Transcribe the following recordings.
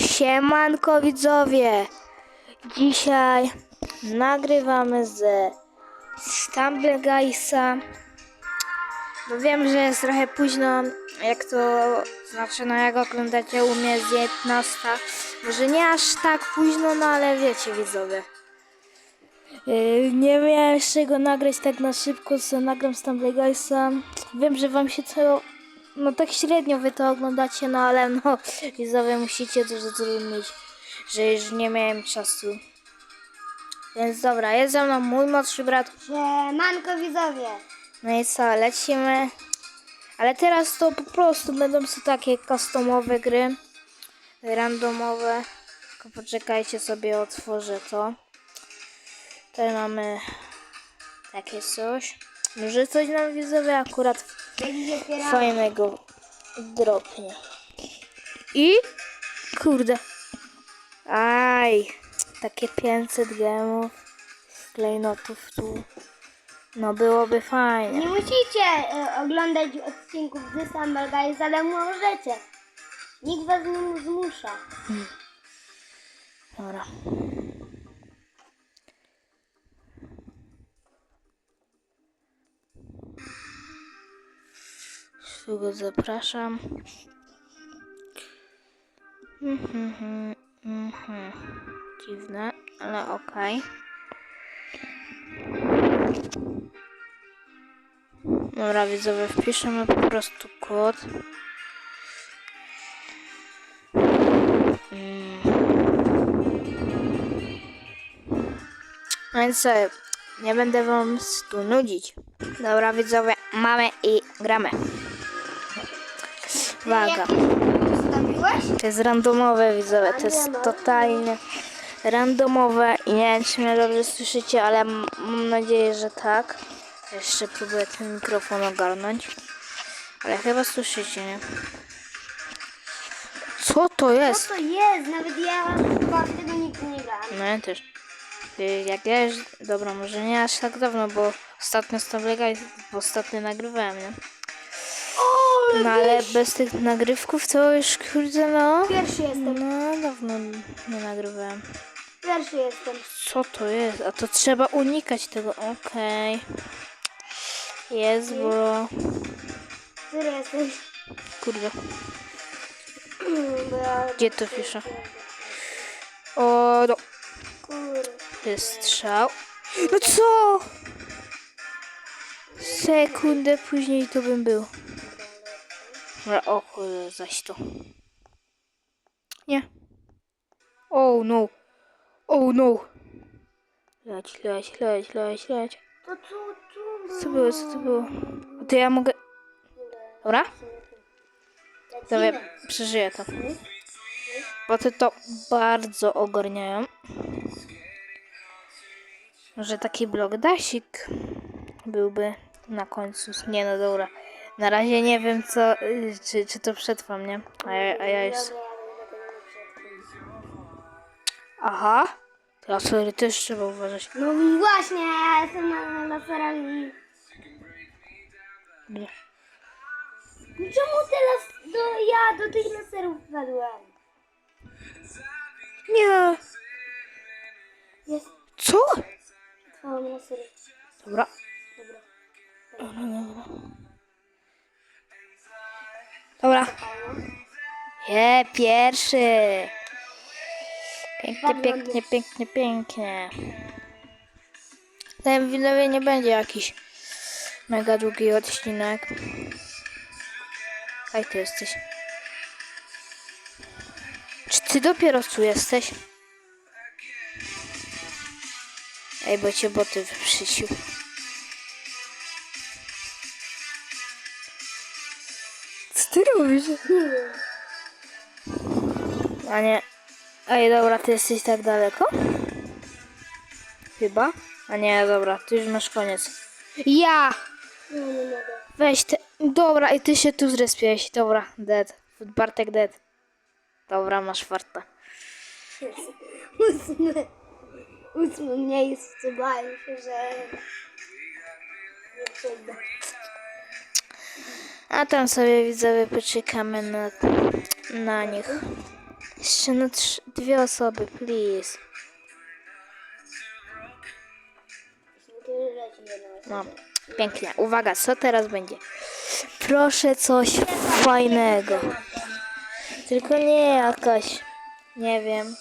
Siemanko widzowie! Dzisiaj nagrywamy ze Stumble Guysa. Bo wiem, że jest trochę późno, jak to znaczy, no jak oglądacie u mnie jest 19. Może nie aż tak późno, no ale wiecie widzowie. Yy, nie miałem z czego nagrać tak na szybko, co nagram Stumble Guysa. Wiem, że wam się to no tak średnio wy to oglądacie, no ale no widzowie musicie dużo zrozumieć, że już nie miałem czasu. Więc dobra, jest ze mną mój młodszy brat. Siemanko widzowie. No i co, lecimy. Ale teraz to po prostu będą to takie customowe gry. Randomowe. Tylko poczekajcie sobie, otworzę to. Tutaj mamy takie coś. Może coś nam widzowie akurat fajnego dropnie. I kurde. Aj, takie 500 gemów, klejnotów tu. No byłoby fajnie. Nie musicie e, oglądać odcinków z Stumble Guys, ale możecie. Nikt was nie zmusza. Dobra. Tu go zapraszam. Mhm, mhm, mhm. Dziwne, ale okej. Dobra, widzowie, wpiszemy po prostu kod. Mm. No więc nie będę wam tu nudzić. Dobra, widzowie, mamy i gramy. Zostawiłeś? To jest randomowe, widzowie. To jest totalnie randomowe i nie wiem, czy mnie dobrze słyszycie, ale mam nadzieję, że tak. Jeszcze próbuję ten mikrofon ogarnąć. Ale chyba słyszycie, nie? Co to Co jest? to jest? Nawet ja chyba nigdy nie grałem. No ja też. Y, Jak ja już... Dobra, może nie aż tak dawno, bo ostatnio z Tablega ostatnio nagrywałem, nie? O, No ale bez tych nagrywków to już kurde no... Pierwszy jestem. No dawno nie nagrywałem. Pierwszy jestem. Co to jest? A to trzeba unikać tego. Okej. Jest, bo... Który jesteś? Kurde. Bo ja... Gdzie to pisze? O, no. Kurde. To jest strzał. No co? Sekundę później to bym był. Dobra, o kurde, zaś to. Nie. Oh no. Oh no. Leć, leć, leć, leć, leć. To co Co było, co to było? To ja mogę... Dobra? Dobra, przeżyję to. Bo ty to bardzo ogarniają. Może taki blogdasik byłby na końcu. Nie no dobra. Na razie nie wiem co, y, czy, czy to przetrwam, nie? A ja, a ja już... Aha. To sorry, też trzeba uważać. No i właśnie, ja jestem na laserach i... Nie. No Czemu teraz do, ja do tych laserów wpadłem? Nie. Jest Co? twoją lasery. Dobra. Dobra. Dobra, dobra. Dobra. Je, pierwszy. Pięknie, pięknie, pięknie, pięknie. Ten widzowie nie będzie jakiś mega długi odcinek. Aj, ty jesteś. Czy ty dopiero tu jesteś? Ej, bo cię boty wyprzysił. Co ty robisz? A nie. Ej, dobra, ty jesteś tak daleko? Chyba? A nie, dobra, ty już masz koniec. Ja! Nie, nie. Weź te... Dobra, i ty się tu zrespiłeś. Dobra, dead. Bartek dead. Dobra, masz farta. Ósme. Ósme miejsce, bałem się, że... Nie przejdę. A tam sobie widzowie poczekamy na, na nich. Jeszcze na trzy, dwie osoby, please. No, pięknie. Uwaga, co teraz będzie? Proszę coś fajnego. Tylko nie jakaś, nie wiem.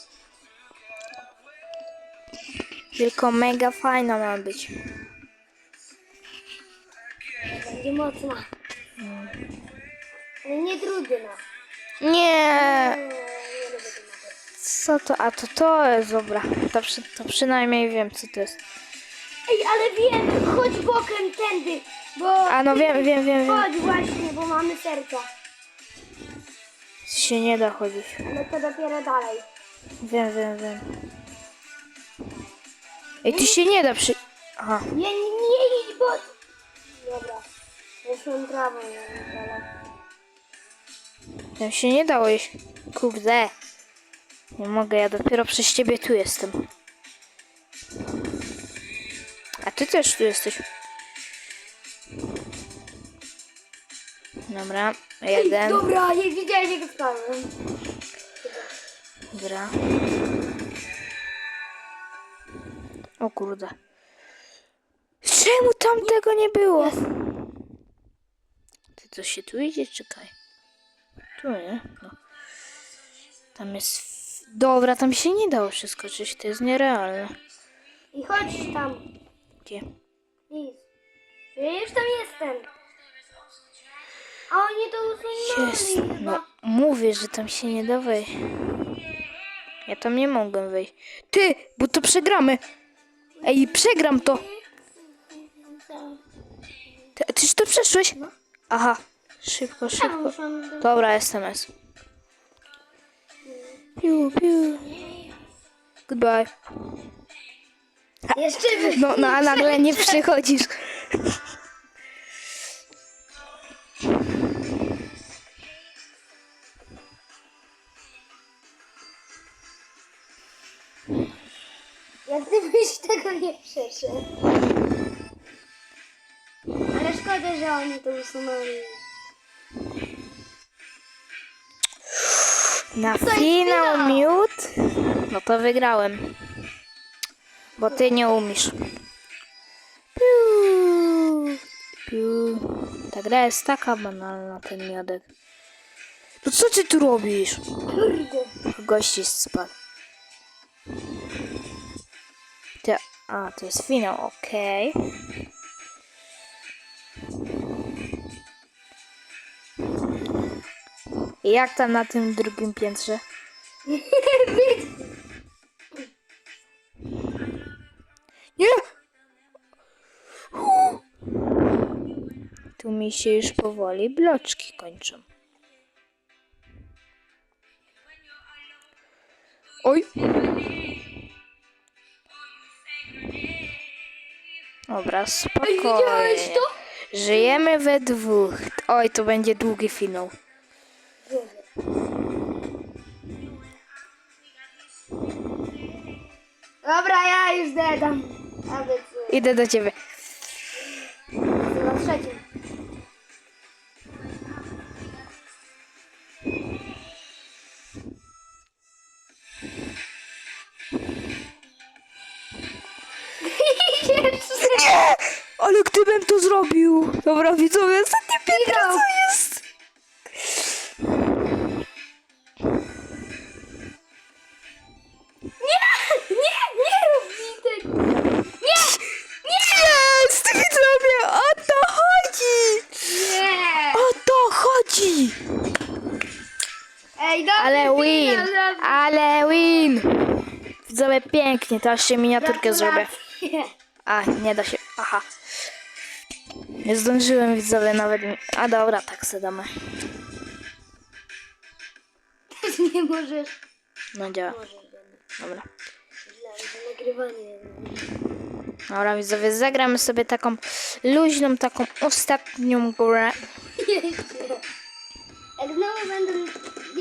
Tylko mega fajna ma być. Będzie mocna. Nie trudna. Nie, co to? A to to jest, dobra. To, przy, to przynajmniej wiem, co to jest. Ej, ale wiem, chodź bokiem tędy, bo... A no wiem, wiem, wiem, wiem. Chodź właśnie, bo mamy serca. Się nie da chodzić. Ale to dopiero dalej. Wiem, wiem, wiem. Ej, tu się nie da przy... Aha. Nie, nie, nie idź, bo... Dobra. Weszłem trawą, nie ale... Tam się nie dało iść. Kurde. Nie mogę, ja dopiero przez ciebie tu jestem. A ty też tu jesteś. Dobra, jeden. Dobra, nie widziałeś jak spadłem. Dobra. O kurde. Czemu tam tego nie było? Ty coś się tu idzie? Czekaj. Tu nie? No. Tam jest... Dobra, tam się nie dało przeskoczyć, to jest nierealne. I chodź tam. Gdzie? Nic. Ja już tam jestem. A oni to usunęli Jest. chyba. No, mówię, że tam się nie da wejść. Ja tam nie mogę wejść. Ty, bo to przegramy. Ej, przegram to. Ty, tyś to przeszłeś? Aha. Szybko, szybko. Dobra, SMS. Piu, piu. Goodbye. Jeszcze. No, no a nagle nie przychodzisz. Jak ty byś tego nie przeszedł. Ale szkoda, że oni to usunęli. Na finał miód? No to wygrałem. Bo ty nie umiesz. Piu, piu. Ta gra jest taka banalna, ten miodek. No co ty tu robisz? Kurde. Gości spadł. Ty, a, to jest finał, okej. I Jak tam na tym drugim piętrze? Nie! Tu mi się już powoli bloczki kończą. Oj! Dobra, spokojnie. Żyjemy we dwóch. Oj, to będzie długi finał. Dobra, ja już dedam. Idę do ciebie. Nie! Ale gdybym to zrobił. Dobra, widzowie, ostatnie piętro co jest? Widzowie, pięknie. Teraz się miniaturkę zrobię. A, nie da się. Aha. Nie zdążyłem widzowie nawet. A dobra, tak se damy. Nie możesz. No działa. Dobra. Dobra, widzowie, zagramy sobie taką luźną, taką ostatnią grę. Jak znowu będą,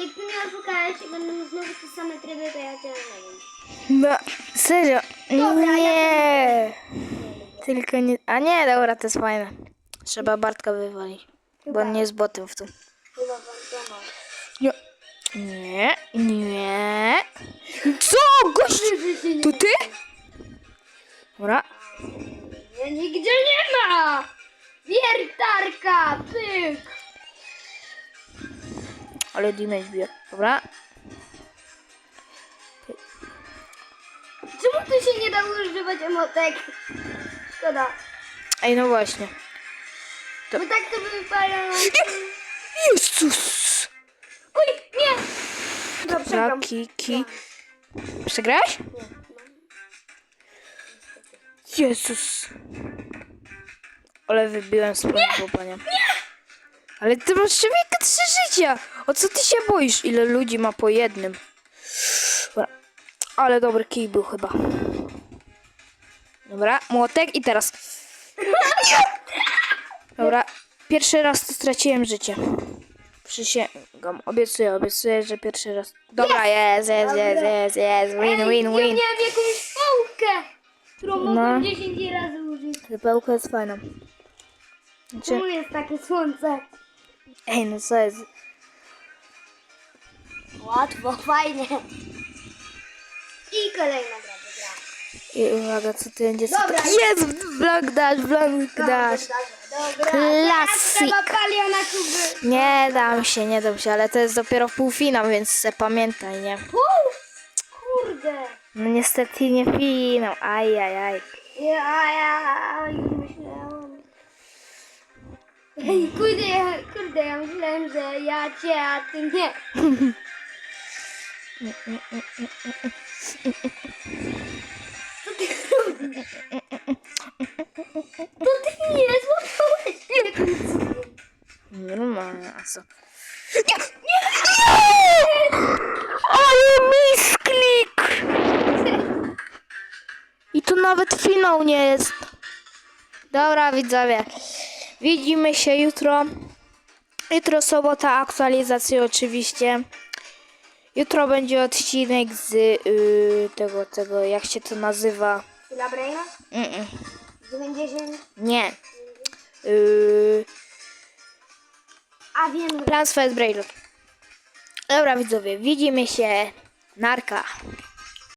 jak ty mnie oszukałeś i będą znowu te same tryby, to ja cię nie wiem. No, serio. Dobra, nie. Tylko nie. A nie, dobra, to jest fajne. Trzeba Bartka wywalić. Bo on nie jest botem w tym. Chyba bardzo mało. Nie. Nie, nie. Co, gość? To ty? Dobra. Ja nigdzie nie ma! Wiertarka, pyk! Ale damage bije. Dobra. Da używać emotek? Szkoda. Ej, no właśnie. To- Bo tak to by wypalało. Jezus! Oj, nie! Dobra, przegram. kiki. Przegrałeś? Jezus. Ale wybiłem z planu Nie! Ale ty masz człowieka trzy życia. O co ty się boisz? Ile ludzi ma po jednym? Dobra. Ale dobry kij był chyba. Dobra, młotek i teraz. Dobra, pierwszy raz to straciłem życie. Przysięgam, obiecuję, obiecuję, że pierwszy raz. Dobra, jest, jest, jest, jest, jest. Win, win, Ja win. miałem jakąś pałkę, którą No. mogłem 10 razy użyć. Pełka jest fajna. Znaczy, Czemu jest takie słońce? ej, no co jest? Łatwo, fajnie. I kolejna gra. I uwaga, co ty będzie? Dobra, Jest! Blank dash, blank dash. Dobra, teraz trzeba kuby. Nie dam się, nie dam się, ale to jest dopiero półfinał, więc se pamiętaj, nie? Kurde. No niestety nie finał, aj, aj, aj. Ja, ja, już myślałam. Ej, kurde, ja, kurde, ja myślałem, że ja cię, a ty nie. To ty nie złapałeś mnie końcówką. Normalnie, a co? Nie! Nie! Ale misklik! I tu nawet finał nie jest. Dobra, widzowie. Widzimy się jutro. Jutro sobota, aktualizacja oczywiście. Jutro będzie odcinek z yy, tego, tego, jak się to nazywa. Dla Braina? Mm-mm. 90. Nie. Yy, A wiem, Plans Fest Braille. Dobra widzowie, widzimy się. Narka.